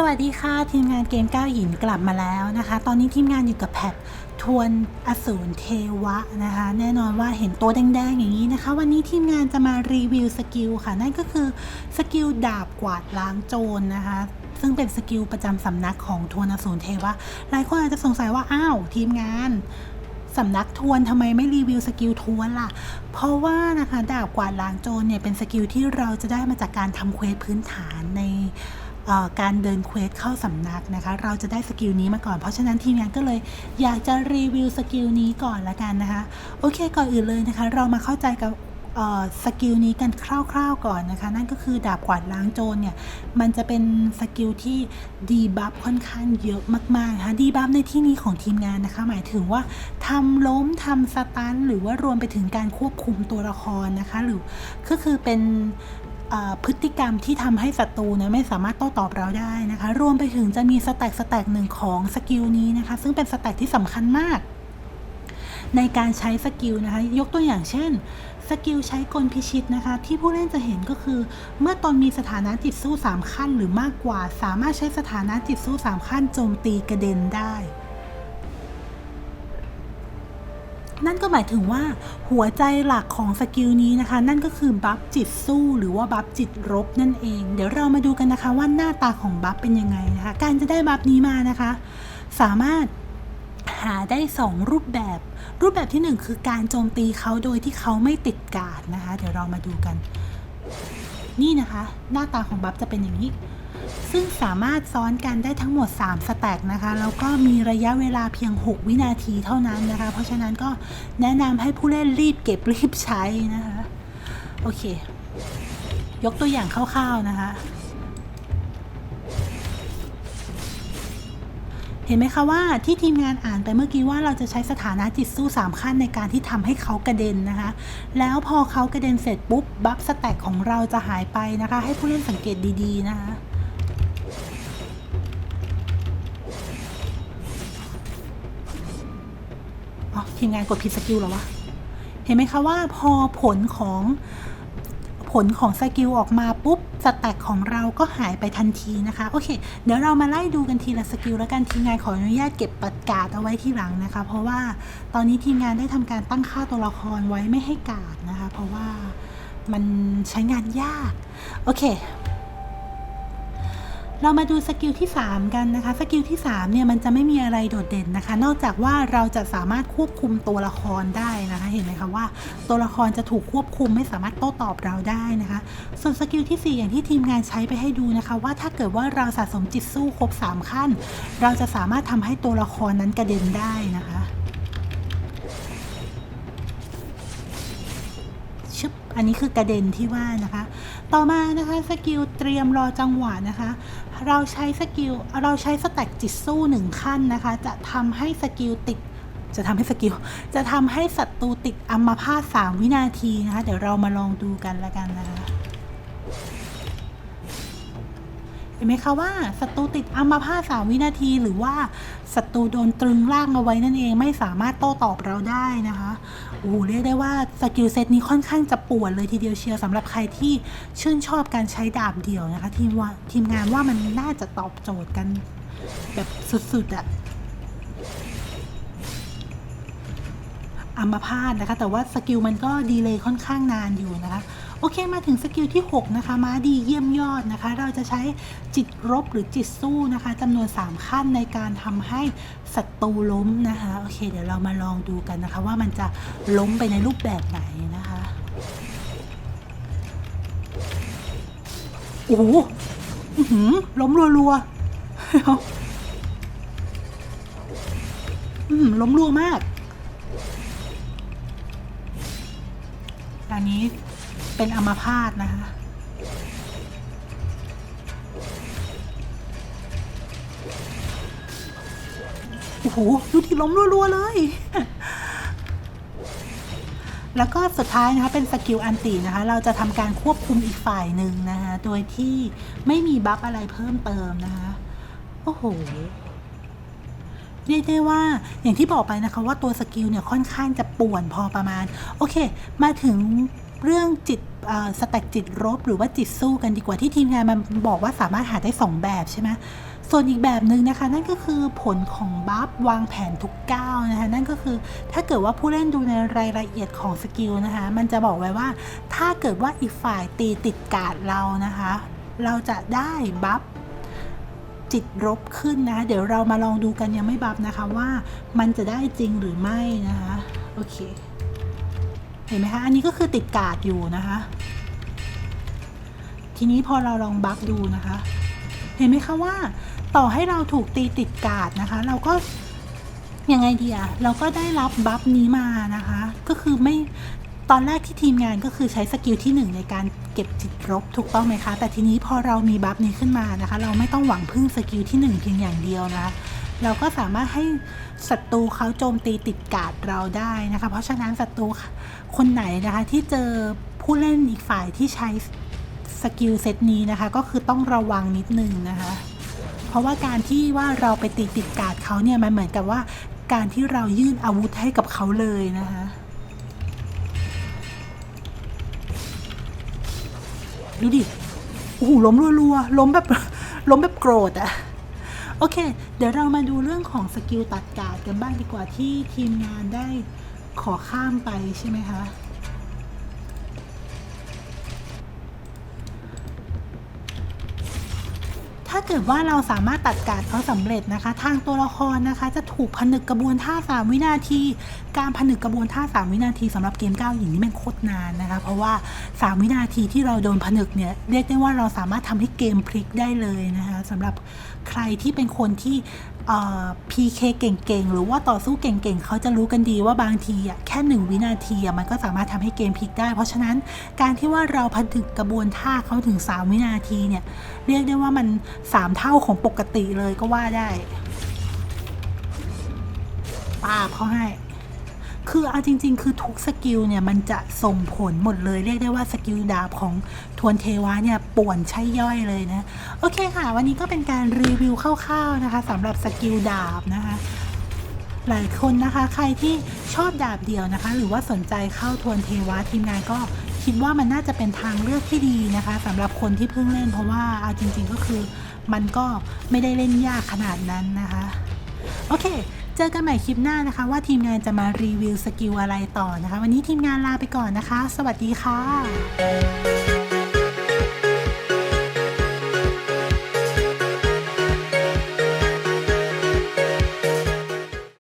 สวัสดีค่ะ ทีมงานเกมก้าวหินกลับมาแล้วนะคะ ตอนนี้ทีมงานอยู่กับแพททวนอสูรเทวะนะคะ แน่นอนว่าเห็นตัวแดงๆอย่างนี้นะคะ วันนี้ทีมงานจะมารีวิวสกิลค่ะ นั่นก็คือสกิลดาบกวาดล้างโจรนะคะ ซึ่งเป็นสกิลประจำสำนักของทวนอสูรเทวะ หลายคนอาจจะสงสัยว่าอ้าวทีมงานสำนักทวนทำไมไม่รีวิวสกิลทวนล่ะ เพราะว่านะคะดาบกวาดล้างโจรเนี่ยเป็นสกิลที่เราจะได้มาจากการทำเควสพื้นฐานใน การเดินเควสเข้าสำนักนะคะ เราจะได้สกิลนี้มาก่อน เพราะฉะนั้นทีมงานก็เลยอยากจะรีวิวสกิลนี้ก่อนละกันนะคะ โอเคก่อนอื่นเลยนะคะ เรามาเข้าใจกับสกิลนี้กันคร่าวๆก่อนนะคะ นั่นก็คือดาบกวาดล้างโจรเนี่ย มันจะเป็นสกิลที่ดีบัฟค่อนข้างเยอะมากๆนะคะดีบัฟในที่นี้ของทีมงานนะคะ หมายถึงว่าทำล้มทำสตันหรือว่ารวมไปถึงการควบคุมตัวละครนะคะ หรือก็คือเป็น พฤติกรรมที่ทำให้ศัตรูเนี่ยไม่สามารถโต้ตอบเราได้นะคะ รวมไปถึงจะมีสแต็กสแต็กหนึ่งของสกิลนี้นะคะ ซึ่งเป็นสแต็กที่สำคัญมาก ในการใช้สกิลนะคะ ยกตัวอย่างเช่นสกิลใช้กลพิชิตนะคะ ที่ผู้เล่นจะเห็นก็คือ เมื่อตอนมีสถานะจิตสู้ 3 ขั้นหรือมากกว่า สามารถใช้สถานะจิตสู้ 3 ขั้นโจมตีกระเด็นได้ นั่นก็หมายถึงว่าหัวใจหลักของสกิลนี้นะคะ นั่นก็คือบัฟจิตสู้หรือว่าบัฟจิตรบนั่นเอง เดี๋ยวเรามาดูกันนะคะว่าหน้าตาของบัฟเป็นยังไงนะคะ การจะได้บัฟนี้มานะคะ สามารถหาได้ 2 รูปแบบ รูปแบบที่ 1 คือการโจมตีเขาโดยที่เขาไม่ติดการ์ดนะคะ เดี๋ยวเรามาดูกัน นี่นะคะ หน้าตาของบัฟจะเป็นอย่างนี้ ซึ่งสามารถซ้อนกันได้ทั้งหมด 3 สแต็กนะคะ แล้วก็มีระยะเวลาเพียง 6 วินาทีเท่านั้นนะคะ เพราะฉะนั้นก็แนะนำให้ผู้เล่นรีบเก็บรีบใช้นะคะ โอเค ยกตัวอย่างคร่าวๆนะคะ เห็นไหมคะว่าที่ทีมงานอ่านไปเมื่อกี้ว่าเราจะใช้สถานะจิตสู้ 3 ขั้นในการที่ทำให้เขากระเด็นนะคะ แล้วพอเขากระเด็นเสร็จปุ๊บ บัฟสแต็กของเราจะหายไปนะคะ ให้ผู้เล่นสังเกตดีๆนะคะ อ๋อทีมงานกดผิดสกิลหรอวะ เห็นไหมคะว่าพอผลของผลของสกิลออกมาปุ๊บสแต็กของเราก็หายไปทันทีนะคะ โอเค เดี๋ยวเรามาไล่ดูกันทีละสกิลแล้วกันทีมงานขออนุญาตเก็บประกาศเอาไว้ที่หลังนะคะ เพราะว่าตอนนี้ทีมงานได้ทำการตั้งค่าตัวละครไว้ไม่ให้กาดนะคะ เพราะว่ามันใช้งานยาก โอเค เรามาดูสกิลที่ 3 กันนะคะ สกิลที่3เนี่ยมันจะไม่มีอะไรโดดเด่นนะคะ นอกจากว่าเราจะสามารถควบคุมตัวละครได้นะคะ เห็นไหมคะว่าตัวละครจะถูกควบคุมไม่สามารถโต้ตอบเราได้นะคะ ส่วนสกิลที่ 4 อย่างที่ทีมงานใช้ไปให้ดูนะคะ ว่าถ้าเกิดว่าเราสะสมจิตสู้ครบ 3 ขั้น เราจะสามารถทำให้ตัวละครนั้นกระเด็นได้นะคะชึบอันนี้คือกระเด็นที่ว่านะคะ ต่อมานะคะสกิลเตรียมรอจังหวะนะคะ เราใช้สกิลเราใช้สแต็กจิตสู้หนึ่งขั้นนะคะ จะทำให้สกิลติด จะทำให้สกิล จะทำให้ศัตรูติดอัมพาตสามวินาทีนะคะ เดี๋ยวเรามาลองดูกันละกันนะคะ เห็นไหมคะว่าศัตรูติดอัมพาตสามวินาทีหรือว่าศัตรูโดนตรึงล่างเอาไว้นั่นเองไม่สามารถโต้ตอบเราได้นะคะโอ้โหเรียกได้ว่าสกิลเซตนี้ค่อนข้างจะปวดเลยทีเดียวเชียวสำหรับใครที่ชื่นชอบการใช้ดาบเดี่ยวนะคะทีมว่าทีมงานว่ามันน่าจะตอบโจทย์กันแบบสุดๆอะ อัมพาตนะคะ แต่ว่าสกิลมันก็ดีเลยค่อนข้างนานอยู่นะคะโอเคมาถึงสกิลที่ 6 นะคะ ม้าดีเยี่ยมยอดนะคะ เราจะใช้จิตรบหรือจิตสู้นะคะจำนวน 3 ขั้นในการทำให้ศัตรูล้มนะคะ โอเค เดี๋ยวเรามาลองดูกันนะคะ ว่ามันจะล้มไปในรูปแบบไหนนะคะโอ้โหหือล้มรัวๆอืมล้มรัวมาก อันนี้เป็นอัมพาตนะคะโอ้โหดูที่ล้มรัวๆเลย แล้วก็สุดท้ายนะคะเป็นสกิลอันตินะคะ เราจะทำการควบคุมอีกฝ่ายหนึ่งนะคะ โดยที่ไม่มีบัฟอะไรเพิ่มเติมนะคะ โอ้โห เรียกได้ว่าอย่างที่บอกไปนะคะว่าตัวสกิลเนี่ยค่อนข้างจะป่วนพอประมาณ โอเค มาถึงเรื่องจิตสแต็กจิตรบหรือว่าจิตสู้กันดีกว่าที่ทีมงานมันบอกว่าสามารถหาได้ 2 แบบใช่ไหมส่วนอีกแบบหนึ่งนะคะ นั่นก็คือผลของบัฟวางแผนทุกก้าวนะคะ นั่นก็คือถ้าเกิดว่าผู้เล่นดูในรายละเอียดของสกิลนะคะ มันจะบอกไว้ว่าถ้าเกิดว่าอีกฝ่ายตีติดกาดเรานะคะ เราจะได้บัฟ จิตรบขึ้นนะคะเดี๋ยวเรามาลองดูกันยังไม่บัฟนะคะว่ามันจะได้จริงหรือไม่นะคะโอเค เห็นไหมคะอันนี้ก็คือติดกาดอยู่นะคะ ทีนี้พอเราลองบัฟดูนะคะ เห็นไหมคะว่า ต่อให้เราถูกตีติดกาดนะคะ เราก็ยังไงดีอะเราก็ได้รับบัฟนี้มานะคะ ก็คือไม่ ตอนแรกที่ทีมงานก็คือใช้สกิลที่ 1 ในการเก็บจิตรบถูกต้องไหมคะ แต่ทีนี้พอเรามีบัฟนี้ขึ้นมานะคะ เราไม่ต้องหวังพึ่งสกิลที่ 1 เพียงอย่างเดียวนะคะเราก็สามารถให้ศัตรูเขาโจมตีติดกาดเราได้นะคะ เพราะฉะนั้นศัตรูคนไหนนะคะที่เจอผู้เล่นอีกฝ่ายที่ใช้สกิลเซตนี้นะคะ ก็คือต้องระวังนิดนึงนะคะ เพราะว่าการที่ว่าเราไปตีติดกาดเขาเนี่ยมันเหมือนกับว่าการที่เรายื่นอาวุธให้กับเขาเลยนะคะ ดูดิ โอ้โหล้มรัวๆล้มแบบล้มแบบโกรธอะโอเค เดี๋ยวเรามาดูเรื่องของสกิลตัดการ์ดกันบ้างดีกว่าที่ทีมงานได้ขอข้ามไปใช่ไหมคะ ถ้า เกิดว่าเราสามารถตัดการ์ดเขาสำเร็จนะคะ ทางตัวละครนะคะ จะถูกผนึกกระบวนท่า 3 วินาที การผนึกกระบวนท่า 3 วินาทีสำหรับเกม9หญิงนี่มันโคตรนานนะคะ เพราะว่า 3 วินาทีที่เราโดนผนึกเนี่ยเรียกได้ว่าเราสามารถทำให้เกมพลิกได้เลยนะคะสำหรับใครที่เป็นคนที่ พีเคเก่งๆ หรือว่าต่อสู้เก่งๆ เขาจะรู้กันดีว่าบางทีอะแค่หนึ่งวินาทีอะมันก็สามารถทำให้เกมพลิกได้ เพราะฉะนั้นการที่ว่าเราผนึกกระบวนท่าเขาถึง 3 วินาทีเนี่ย เรียกได้ว่ามัน 3 เท่าของปกติเลยก็ว่าได้ป้าเขาให้ คือเอาจริง ๆ คือทุกสกิลเนี่ยมันจะส่งผลหมดเลยเรียกได้ว่าสกิลดาบของทวนเทวะเนี่ยป่วนใช่ย่อยเลยนะ โอเคค่ะ วันนี้ก็เป็นการรีวิวคร่าวๆนะคะสำหรับสกิลดาบนะคะหลายคนนะคะใครที่ชอบดาบเดียวนะคะ หรือว่าสนใจเข้าทวนเทวะทีมงานก็คิดว่ามันน่าจะเป็นทางเลือกที่ดีนะคะสำหรับคนที่เพิ่งเล่น เพราะว่าเอาจริง ๆ ก็คือมันก็ไม่ได้เล่นยากขนาดนั้นนะคะ โอเค เจอกันใหม่คลิปหน้านะคะ ว่าทีมงานจะมารีวิวสกิลอะไรต่อนะคะ วันนี้ทีมงานลาไปก่อนนะคะ สวัสดีค่ะ